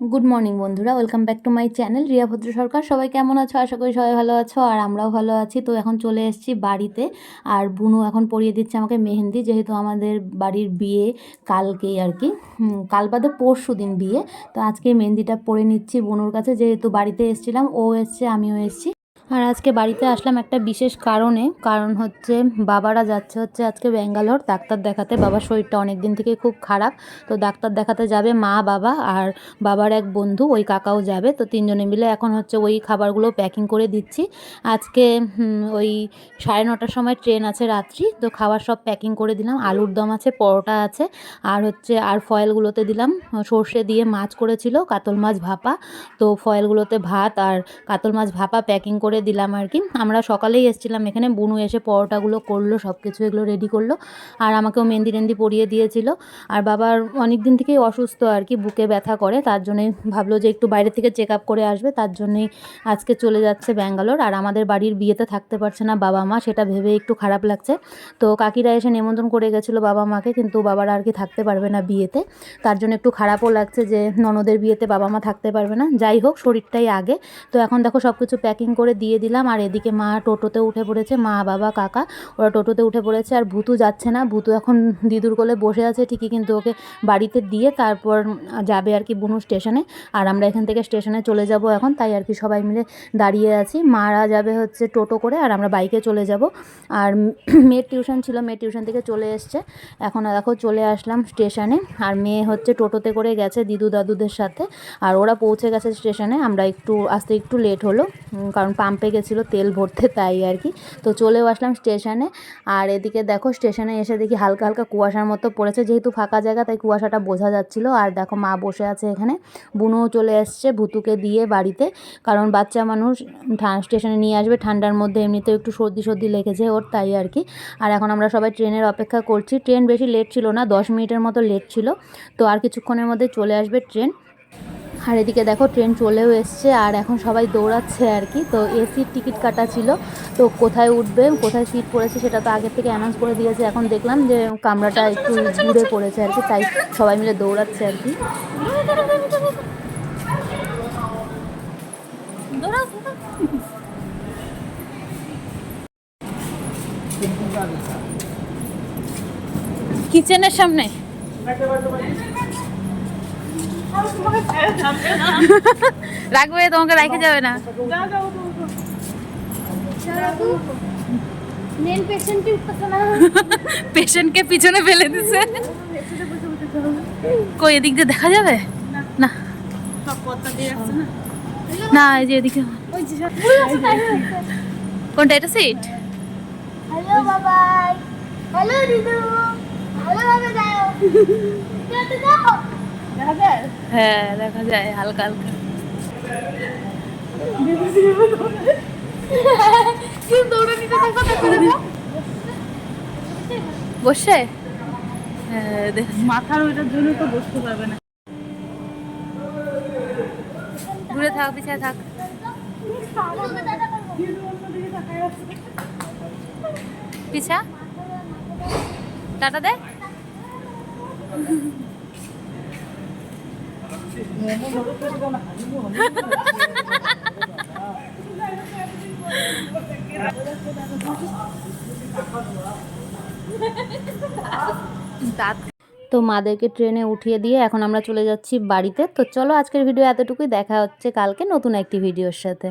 Good morning বন্ধুরা। Welcome back to my channel Riya Bhadra Sarkar. সবাই কেমন আছো? আশা করি সবাই ভালো আছো, আর আমরাও ভালো আছি। তো এখন চলে এসেছি বাড়িতে, আর বুনু এখন পরিয়ে দিচ্ছে আমাকে মেহেন্দি, যেহেতু আমাদের বাড়ির বিয়ে কালকেই আর কি। কাল বাদে পরশু দিন বিয়ে। তো আজকে মেহেন্দিটা পরে নিচ্ছি বুনুর কাছে, যেহেতু বাড়িতে এসেছিলাম, ও এসছে, আমিও এসেছি। আর আজকে বাড়িতে আসলাম একটা বিশেষ কারণে, কারণ হচ্ছে বাবারা যাচ্ছে হচ্ছে আজকে ব্যাঙ্গালোর। ডাক্তার দেখাতে বাবার শরীরটা অনেক দিন থেকে খুব খারাপ, তো ডাক্তার দেখাতে যাবে মা, বাবা আর বাবার এক বন্ধু, ওই কাকাও যাবে। তো তিনজনে মিলে এখন হচ্ছে ওই খাবারগুলো প্যাকিং করে দিচ্ছি। আজকে ওই সাড়ে নটার সময় ট্রেন আছে রাত্রি, তো খাবার সব প্যাকিং করে দিলাম। আলুর দম আছে, পরোটা আছে, আর হচ্ছে, আর ফয়েলগুলোতে দিলাম। সর্ষে দিয়ে মাছ করেছিল, কাতল মাছ ভাপা। তো ফয়েলগুলোতে ভাত আর কাতল মাছ ভাপা প্যাকিং করে দিলাম আর কি। আমরা সকালেই এসেছিলাম এখানে, বুনু এসে পরোটাগুলো করল সব কিছু এগুলো রেডি করল আর আমাকেও মেহেন্দি টেন্দি পরিয়ে দিয়েছিল। আর বাবার অনেক দিন থেকেই অসুস্থ আর কি, বুকে ব্যথা করে, তার জন্যই ভাবলো যে একটু বাইরে থেকে চেক আপ করে আসবে, তার জন্যই আজকে চলে যাচ্ছে ব্যাঙ্গালোর। আর আমাদের বাড়ির বিয়েতে থাকতে পারছে না বাবা মা, সেটা ভেবে একটু খারাপ লাগছে। তো কাকিরা এসে নিমন্ত্রণ করে গেছিল বাবা মাকে, কিন্তু বাবারা আর কি থাকতে পারবে না বিয়েতে। তার জন্য একটু খারাপও লাগছে যে ননদের বিয়েতে বাবা মা থাকতে পারবে না। যাই হোক, শরীরটাই আগে। তো এখন দেখো সব কিছু প্যাকিং করে দিয়ে দিলাম। আর এদিকে মা টোটোতে উঠে পড়েছে। মা, বাবা, কাকা, ওরা টোটোতে উঠে পড়েছে। আর ভূতু যাচ্ছে না। ভূতু এখন দিদুর কোলে বসে আছে। ঠিকই কিন্তু ওকে বাড়িতে দিয়ে তারপর যাবে আর কি বুনু স্টেশনে। আর আমরা এখান থেকে স্টেশনে চলে যাব এখন। তাই আর কি সবাই মিলে দাঁড়িয়ে আছি। মারা যাবে হচ্ছে টোটো করে আর আমরা বাইকে চলে যাব। আর মেয়ের টিউশন ছিল। মেয়ের টিউশন থেকে চলে এসছে। এখন দেখো চলে আসলাম স্টেশনে। আর মেয়ে হচ্ছে টোটোতে করে গেছে দিদু দাদুদের সাথে। আর ওরা পৌঁছে গেছে স্টেশনে। আমরা একটু, আসতে একটু লেট হলো। কারণ পাম্পে গেছিল তেল ভরতে তাই আর কি। তো চলেও আসলাম স্টেশনে। আর এদিকে দেখো স্টেশনে এসে দেখি হালকা হালকা কুয়াশার মতো পড়েছে। যেহেতু ফাঁকা জায়গা, তাই কুয়াশাটা বোঝা যাচ্ছিল। আর দেখো মা বসে আছে এখানে। বুনোও চলে এসছে ভুতুকে দিয়ে বাড়িতে। কারণ বাচ্চা মানুষ স্টেশনে নিয়ে আসবে। ঠান্ডার মধ্যে এমনিতেও একটু সর্দি সর্দি লেগেছে ওর, তাই আর কি। আর এখন আমরা সবাই ট্রেনের অপেক্ষা করছি। ট্রেন বেশি লেট ছিল না, দশ মিনিটের মতো লেট ছিল। তো আর কিছুক্ষণের মধ্যে চলে আসবে ট্রেন। আর এদিকে দেখো ট্রেন চলেও এসছে আর এখন সবাই দৌড়াচ্ছে আর কি। তো এসির টিকিট কাটা ছিল। তো কোথায় উঠবে কোথায় সিট পড়েছে সেটা তো আগের থেকে অ্যানাউন্স করে দিয়েছে। এখন দেখলাম যে কামরাটা একটু দূরে পড়েছে আর কি তাই সবাই মিলে দৌড়াচ্ছে আর কি। কিচেনের সামনে। রাখবে তোমাকে রাখে যাবে না। পেশেন্টকে পিছনে ফেলে দিছে। কই এদিক দিয়ে দেখা যাবে? না। না এই যে এদিকে। কোনটা এটা সিট হ্যালো বাবাই হ্যালো দিদু। যাতে যাও দেখা যায় হ্যাঁ দেখা যায় হালকা হালকা। বসে? হ্যাঁ দেখ। মাথার ওইটার জন্য তো বসতে পারবে না। দূরে থাক পিছায় থাক। পিছা টাটা দে। তো মাদেরকে ট্রেনে উঠিয়ে দিয়ে এখন আমরা চলে যাচ্ছি বাড়িতে। তো চলো আজকের ভিডিও এতটুকুই। দেখা হচ্ছে কালকে নতুন একটি ভিডিওর সাথে।